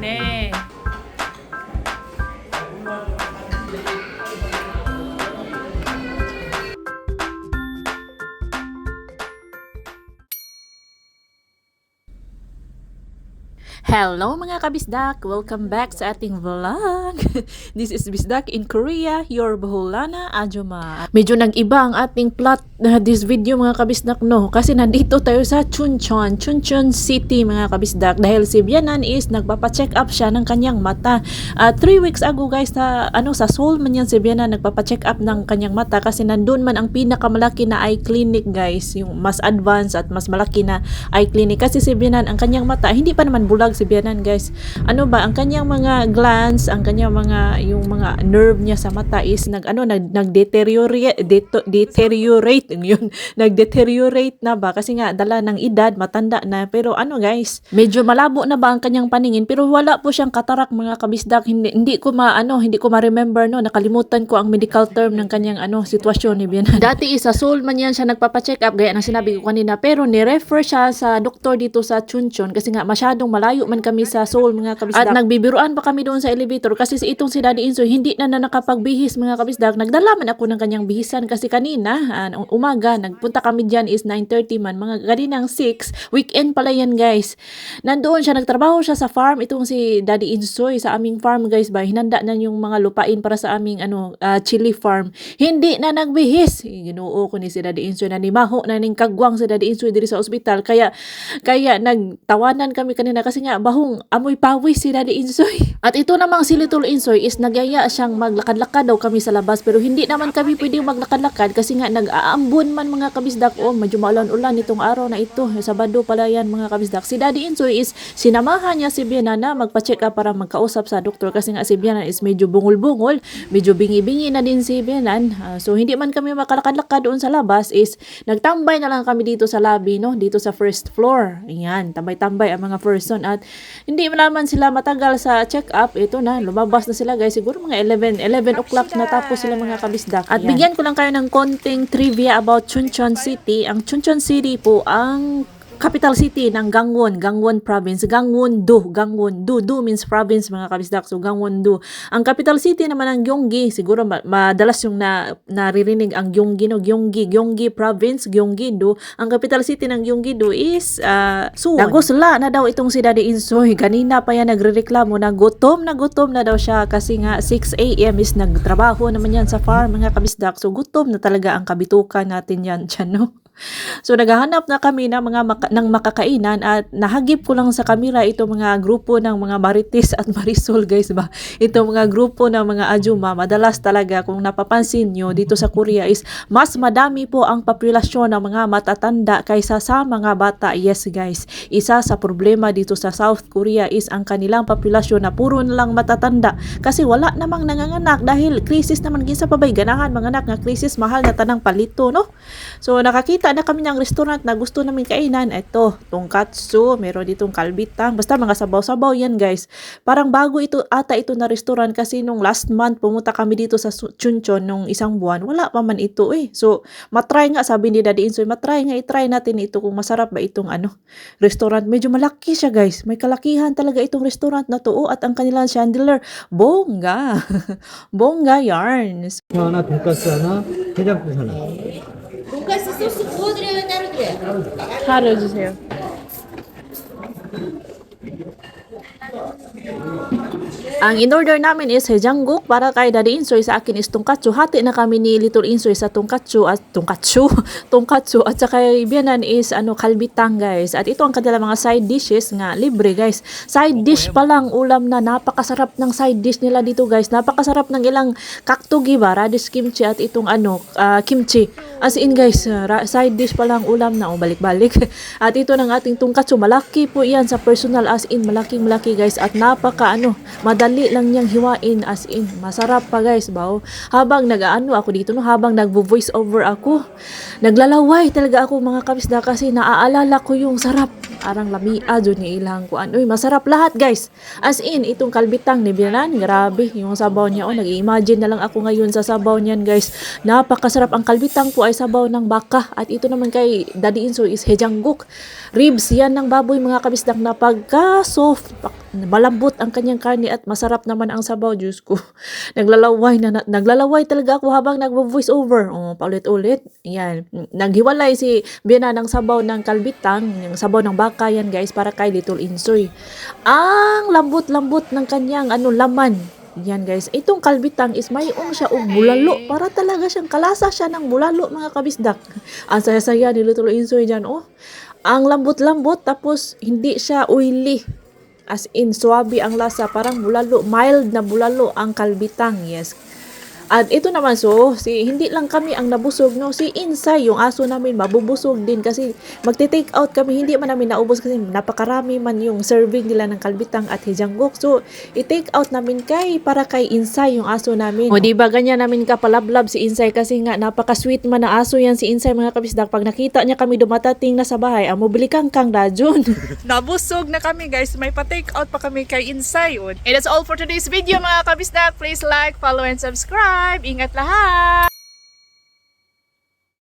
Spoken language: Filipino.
네. Hello mga kabisdak! Welcome back sa ating vlog! This is Bisdak in Korea, your Baholana Ajuma. Medyo nag-iba ang ating plot na this video mga kabisdak no kasi nandito tayo sa Chuncheon, Chuncheon City mga kabisdak dahil si Bianan is nagpapa-check up siya ng kanyang mata. At three weeks ago guys sa ano sa Seoul man yan si Bianan nagpapa-check up ng kanyang mata kasi nandun man ang pinakamalaki na eye clinic guys, yung mas advanced at mas malaki na eye clinic kasi si Bianan ang kanyang mata hindi pa naman bulag si Bianan guys. Ano ba ang kanyang mga glands, ang kanyang mga yung mga nerve niya sa mata is nag ano nag nag-deteriorate deto- deteriorate yun nag-deteriorate na ba? Kasi nga dala ng edad matanda na. Pero ano guys medyo malabo na ba ang kanyang paningin? Pero wala po siyang katarak mga kabisdak. Hindi hindi ko ma ano hindi ko ma-remember no nakalimutan ko ang medical term ng kanyang ano sitwasyon ni Bianan dati is sa Seoul man yan siya nagpapa-check up gaya ng sinabi ko kanina. Pero ni-refer siya sa doktor dito sa Chuncheon kasi nga masyadong malayo man kami sa Seoul mga kabisdak. At nagbibiruan pa kami doon sa elevator kasi si itong si Daddy Insoy hindi na, na nakapagbihis mga kabisdak. Nagdala man ako ng kanyang bihisan kasi kanina ah, umaga nagpunta kami dyan is 9.30 man mga ganinang 6 weekend pala yan guys. Nandoon siya nagtrabaho siya sa farm. Itong si Daddy Insoy sa aming farm guys ba? Hinanda na yung mga lupain para sa aming ano ah, chili farm. Hindi na nagbihis. Ginoo ko ni si Daddy Insoy na nimaho na ning kagwang si Daddy Insoy diri sa ospital. Kaya kaya nagtawanan kami kanina kasi nga bahong amoy pawis si Daddy Insoy. At ito namang si Little Insoy is nagyaya siyang maglakad-lakad daw kami sa labas pero hindi naman kami pwedeng maglakad-lakad kasi nga nag-aambon man mga kabisdak. O medyo maulan-ulan itong araw na ito. Sabado pala yan mga kabisdak. Si Daddy Insoy is sinamahan niya si Biana na magpa-check up para magkausap sa doktor kasi nga si Biana is medyo bungol-bungol medyo bingi-bingi na din si Bianan Ah, so hindi man kami makalakad-lakad doon sa labas is nagtambay na lang kami dito sa lobby no? Dito sa first floor. Ayan tambay-tambay ang mga person. At hindi naman sila matagal sa check up ito na lumabas na sila guys. Siguro mga 11 11 o'clock na tapos sila mga kabisdak at bigyan ko lang kayo ng konting trivia about Chuncheon City. Ang Chuncheon City po ang capital city ng Gangwon, Gangwon province, Gangwon-do, Gangwon-do, do means province mga kabisdak, so Gangwon-do. Ang capital city naman ng Gyeonggi, siguro ma- madalas yung na, naririnig ang Gyeonggi, no? Gyeonggi, Gyeonggi province, Gyeonggi-do. Ang capital city ng Gyeonggi-do is uh, Suwon. Nagusla na daw itong si Daddy Insoy, kanina pa yan nagrereklamo na gutom na gutom na daw siya kasi nga 6 a.m. is nagtrabaho naman yan sa farm mga kabisdak, so gutom na talaga ang kabitukan natin yan dyan, no? So naghahanap na kami ng mga maka- ng makakainan at nahagip ko lang sa kamera ito mga grupo ng mga Marites at Marisol guys ba. Ito mga grupo ng mga Ajuma madalas talaga kung napapansin nyo dito sa Korea is mas madami po ang populasyon ng mga matatanda kaysa sa mga bata. Yes guys, isa sa problema dito sa South Korea is ang kanilang populasyon na puro na lang matatanda kasi wala namang nanganganak dahil krisis naman ginsa pa ba'y ganahan mga anak nga krisis mahal na tanang palito no. So nakakita Nagpunta na kami ng restaurant na gusto namin kainan. Ito, tongkatsu, meron ditong kalbitang. Basta mga sabaw-sabaw yan guys. Parang bago ito ata ito na restaurant kasi nung last month pumunta kami dito sa Chunchon nung isang buwan. Wala pa man ito eh. So, matry nga sabi ni Daddy Insoy, matry nga, itry natin ito kung masarap ba itong ano, restaurant. Medyo malaki siya guys. May kalakihan talaga itong restaurant na to. Oh, at ang kanilang chandelier, bongga. bongga yarns. Ano, tongkatsu na, kejapsu ano? na. 돈가스 소스 구워드려요 따로 드려요? 하루 주세요. Ang in-order namin is hejangguk para kay Daddy Insoy sa akin is tongkatsu. Hati na kami ni Little Insoy sa tongkatsu at tongkatsu, tongkatsu at saka kay Bianan is ano kalbitang guys. At ito ang kanilang mga side dishes nga libre guys. Side dish pa lang ulam na napakasarap ng side dish nila dito guys. Napakasarap ng ilang kaktugi ba, radish kimchi at itong ano ah, kimchi. As in guys, ra- side dish pa lang ulam na balik-balik. at ito ng ating tongkatsu, malaki po 'yan sa personal as in malaking malaki guys at napaka ano, madali lang niyang hiwain as in. Masarap pa guys, bao. Habang nag-ano ako dito no, habang nagvo-voice over ako, naglalaway talaga ako mga kabisda kasi naaalala ko yung sarap arang lamia dyan ni ilang kuan. Uy, masarap lahat guys. As in, itong kalbitang ni Bianan, grabe, yung sabaw niya. Oh, nag-imagine na lang ako ngayon sa sabaw niyan guys. Napakasarap ang kalbitang po ay sabaw ng baka. At ito naman kay Daddy Inso is hejangguk. Ribs yan ng baboy mga kabisdak na pagka-soft. Malambot ang kanyang karne at masarap naman ang sabaw, Diyos ko. Naglalaway na, na naglalaway talaga ako habang nagvo-voice over. Oh, paulit-ulit. Yan. Naghiwalay si Biana ng sabaw ng kalbitang, yung sabaw ng baka yan guys para kay Little Insoy. Ang lambot-lambot ng kanyang ano laman. Yan guys, itong kalbitang is mayroon siya og bulalo. Para talaga siyang kalasa siya ng bulalo mga kabisdak. Ang saya-saya ni Little Insoy dyan, oh. Ang lambot-lambot tapos hindi siya oily. As in, swabe ang lasa. Parang bulalo. Mild na bulalo ang kalbitang. Yes. At ito naman so, si hindi lang kami ang nabusog no, si Insay yung aso namin mabubusog din kasi magte-take out kami, hindi man namin naubos kasi napakarami man yung serving nila ng kalbitang at hijanggok. So, i-take out namin kay para kay Insay yung aso namin. O di ba ganyan namin kapalablab si Insay kasi nga napaka-sweet man na aso yan si Insay mga kabisdak. Pag nakita niya kami dumatating na sa bahay, amo bili kang kang dajon. Nabusog na kami guys. May pa-take out pa kami kay Insay. And that's all for today's video mga kabisdak. Please like, follow, and subscribe. Ingat lahat!